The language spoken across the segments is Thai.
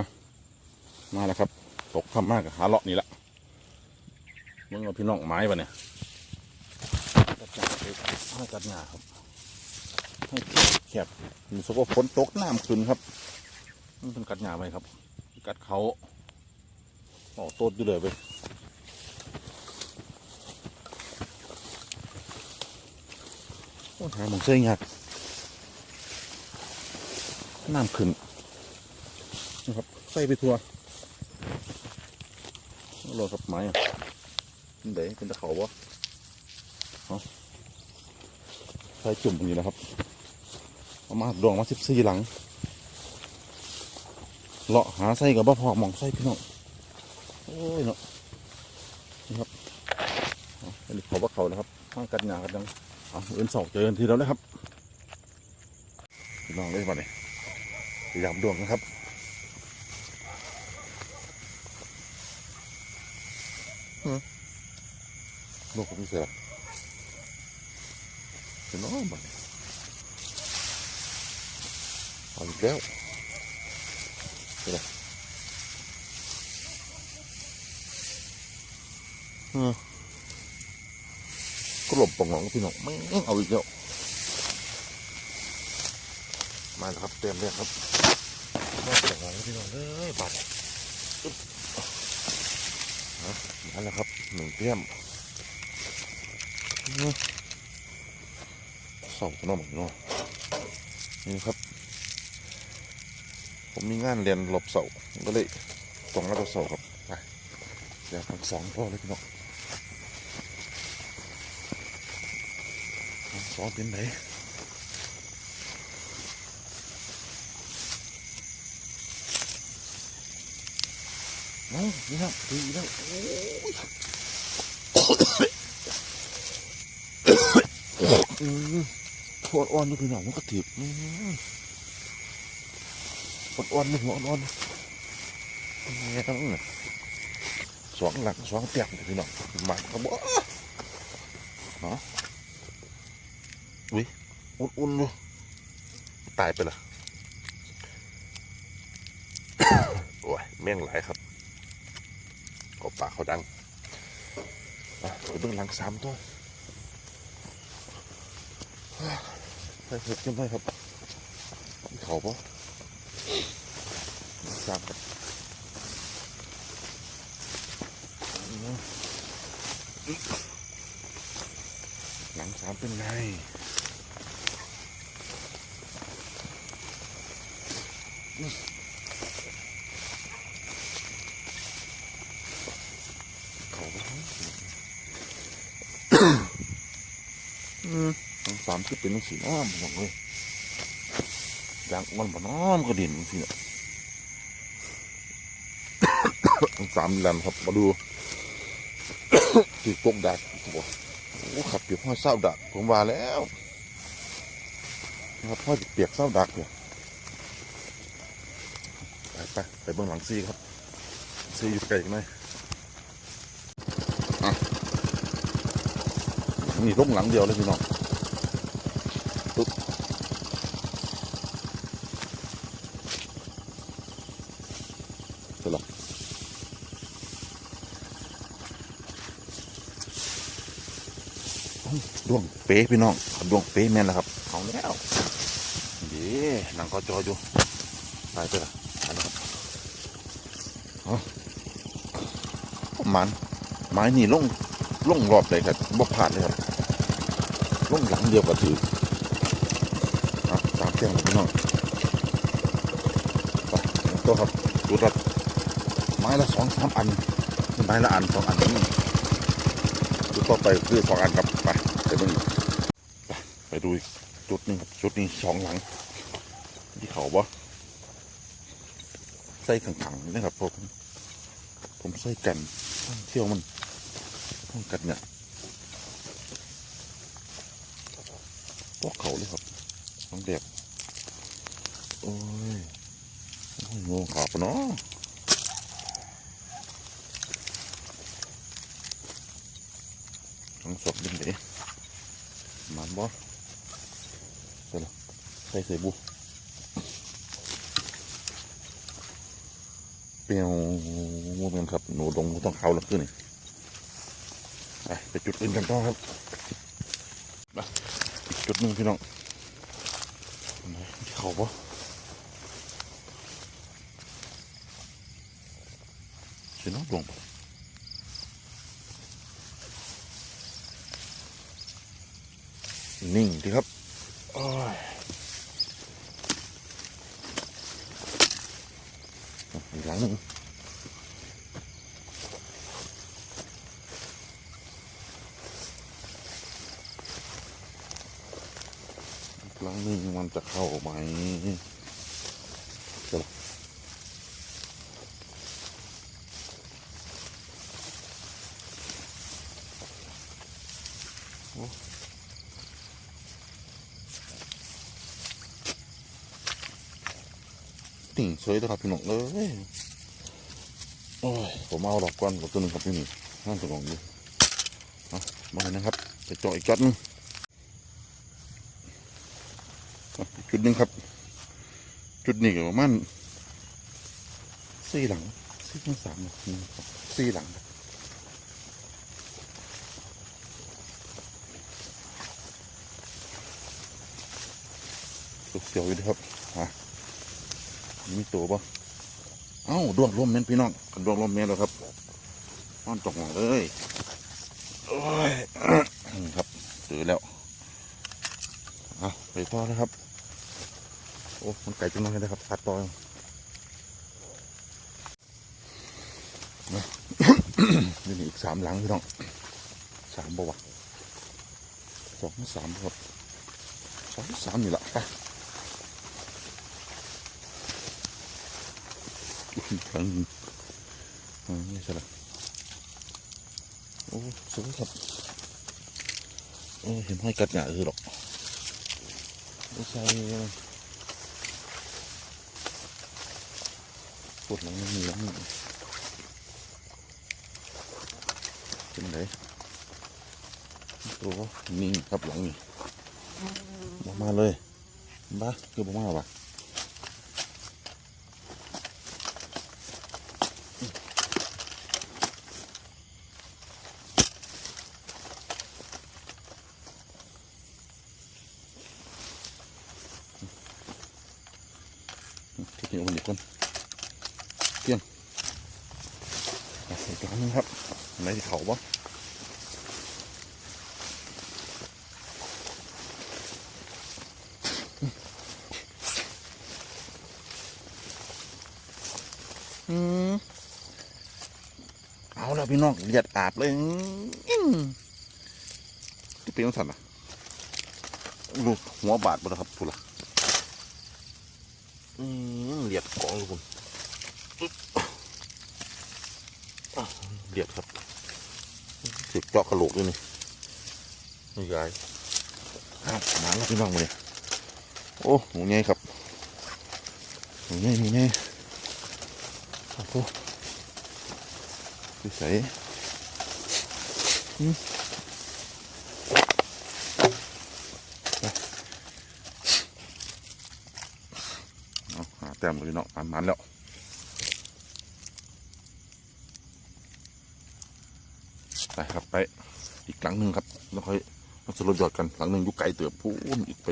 ะมาแล้วครับ ตกทำมากกับหาเลาะนี่ละมึงเอาพี่น้องไม้ปะเนี่ยกัดหญ้าไปให้กัดหญ้าครับ ให้แคบมีสกว่าฝนตกน้ำขึ้นครับมันเป็นกัดหญ้าไปครับ กัดเขาออกต้นอยู่เลยไปโอ้ยหาหมองเส้นยากน้ำขึ้น นะครับใส่ไปทัวรอครับไม้อะเป็นเด๋เป็นตะเขาบ่เอาใส่จุ่มตรงนี้นะครับเอามาดวงมาสิบสี่หลังเลาะหาไส้กับบ่พอมองไส้พี่น้องโอ้ยเนาะนี่ครับเอาอันนี้เขาว่าเขาแล้วครับห้างกันหนากันยังเอาเอินสองเจอกันทีแล้วนะครับพี่น้องเลยมาเนี่ยพยายามดวงนะครับ หือลูกผมไม่เสียพี่น้องมาเนี่ยเอาอีกแล้วก็หลบปองหลงพี่น้องไม่เอาอีกแล้วมาแล้วครับเต็มเลยครับมาปองหลงพี่น้องเอ้ยบาด มาแล้วครับหนึ่งเตี้ยมอื้อเสาขนมพี่น้องนี่ครับ ผมมีงานเรียนหลบเสาก็เลยต้องมาตัวเสาครับไปเดี๋ยวทั้งสองพ่อเลยพี่น้องสอนเป็นไหน เอ้านี่ครับดีแล้วโอ้ยอืมโคตรอ่อนนี่คือหนังมันกระถิบอืมอ่อนนี่หัวอ่อนเนี่ยต้องสองหลังสองเตียงพี่น้องมาเขาบอกเนาะอุ่นๆอยู่ตายไปละโอ้ยแม่งหลายครับ ปากเขาดังเบื้องหลังสามตัวใส่เห็ดกันไปครับเขาปะสามครับหลังสามเป็นไงเขาก็ทั้งอืม ทั้งสามที่เป็นสีน้ำหมดเลยอย่างมันบ่น้ำก็ดิ่นสิเนาะทั้งสามแหลนครับมาดูตีกกดักโอ้ขับอยู่ห้อยเศร้าดักผมว่าแล้วครับห้อยเปียกเศร้าดักเนี่ยไปไปไปเบื้องหลังซีครับซีอยู่ไกลไหม มีร่มหลังเดียวเลยพี่น้องปึ๊บด้วดวงเป๊ะพี่น้องดวงเป๊ะแม่นแล้วครับเอาแล้วเดี๋ยหนังก็จออยู่ไปไปละไปแล้วครับเอามันไม้นี่ล่งล่องรอบเลยครับบ่ผ่านเลยครับ ล่องหลังเดียวก็ถืออะตามเสียงเลยพี่น้องไปตัวครับดูครับไม้ละสองสามอันไม้ละอันสองอันนี่จุดต่อไปคือสองอันครับไปไปดูอีกไปไปดูอีกจุดหนึงครับจุดนี้สองหลัง ที่เขาบ่ใส่ขังๆนี่นะครับผมผมใส่กันเที่ยวมันห้องกัดเนี่ย พวกเขาเลยครับน้องเด็กโอ้ยงงขาปะเนาะทั้งสดดินเดะมันบ่ใส่ละใส่ใส่บุเปียวโมเมนครับ หนูลงต้องเขาแล้วขึ้นนี่ไปจุดอื่นกันต่อครับ จุดหนึ่งพี่น้องที่เขาปะสิน้องลงนิ่งดีครับโอ้ยอีกหลังหนึ่ง ครั้งหนึ่งมันจะเข้าไหมเดี๋ยวโอ้ติ่งสวยเลยครับพี่น้องเอ้ยโอ้ยผมเอาดอกก้อนกับตัวนึงครับพี่นี่ห้ามตัวลองดูเอามาเลยนะครับไปเจาะอีกจัดนึง อะอีก จุดหนึ่งครับ จุดนี้ก็ประมาณสี่หลังสี่ถึงสามหลังสี่หลังครับเสียวอยู่เดีครับฮะมีตัวปะเอ้าดวงร่มเมนพี่น้องดวงร่มเมนแล้วครับนอนจกหมองเลยโอ้ยครับตื่นแล้วเอาไปต่อแล้วครับ โอ้ มันไก่จังเลยนะครับตัดต่อนะนี่อีกสามหลังพี่น้องสามบวะสองสามครับสองสามนี่แหละครั้งหนึ่งอ่านี่ใช่ละโอ้สวยครับโอ้เห็นห้อยกัดหนาคือหรอกไม่ใช่ ปวดหลังมันมีหลังนี่เป็นไหนตัวนิ่งครับหลังนี่มามาเลยบ้าคือบ่มาวะทีนี้วันนี้ก่อนเที่ยง เอาอีกครั้งนึงครับไหนที่เขาบ่อืมเอาแล้วพี่น้องเลียดอาบเลยที่เป็นสันอะลูกหัวบาดบ่นะครับพูดละอืมเลียดกองอยู่คุณอึ๊บอ้าว เลียดครับสียบเจาะกระโหลกด้วยนี่นี่ยายอ้าวมาแล้วพี่น้องมาเลยโอ้หมูใหญ่ครับหมูใหญ่หมูใหญ่โอ้โหดูใส่เอาหาแต้มเลยเนาะมันมันแล้ว ไปครับไปอีกหลังหนึ่งครับแล้วค่อยมาสรุปยอดกันหลังหนึ่งอยุกไก่เติบพูนอีกไป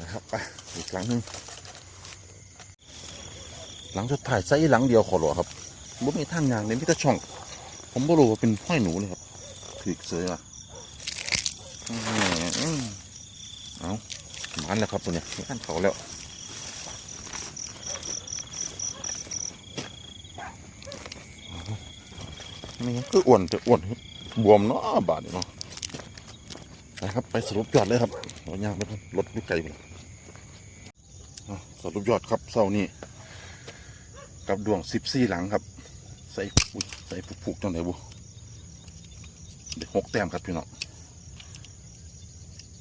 นะครับไปอีกหลังหนึ่งหลังสุดท้ายใส่หลังเดียวขอหรอครับบ่มีทางยางเลยมีแต่ช่อง ผมบ่รู้ว่าเป็นห้อยหนูเลยครับถือเสยอะอื้อหือเอามันแล้วครับตัวเนี้ยมีขั้นเขาแล้ว นี่คืออ้วนจะอ้วนบวมเนาะบาดเนาะไปครับไปสรุปยอดเลยครับเราย่างไปครับรถลูกไก่ไปเอาสรุปยอดครับเสานี้กับดวงสิบสี่หลังครับ ใส่อุ้ยใส่ผูกๆจังไหนบุเด็กหกแต้มครับพี่น้อง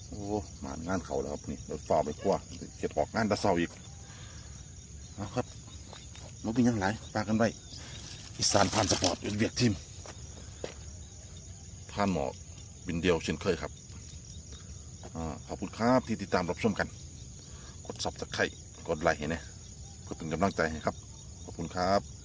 โอ้มางานเขาแล้วครับนี่เดี๋ยวฝ่าไปกว่าเก็บออกงานตะเสาอีกเอาครับมันเป็นยังไงฝากกันไว้อีสานผ่านสปอร์ตเป็นเวียกทีม ผ่านหมอกบินเดียวเช่นเคยครับอขอบคุณครับที่ติดตามรับชมกัน กดซับสไครต์กดไลค์เห็นะเพื่อเป็นกำลังใจให้ครับ ขอบคุณครับ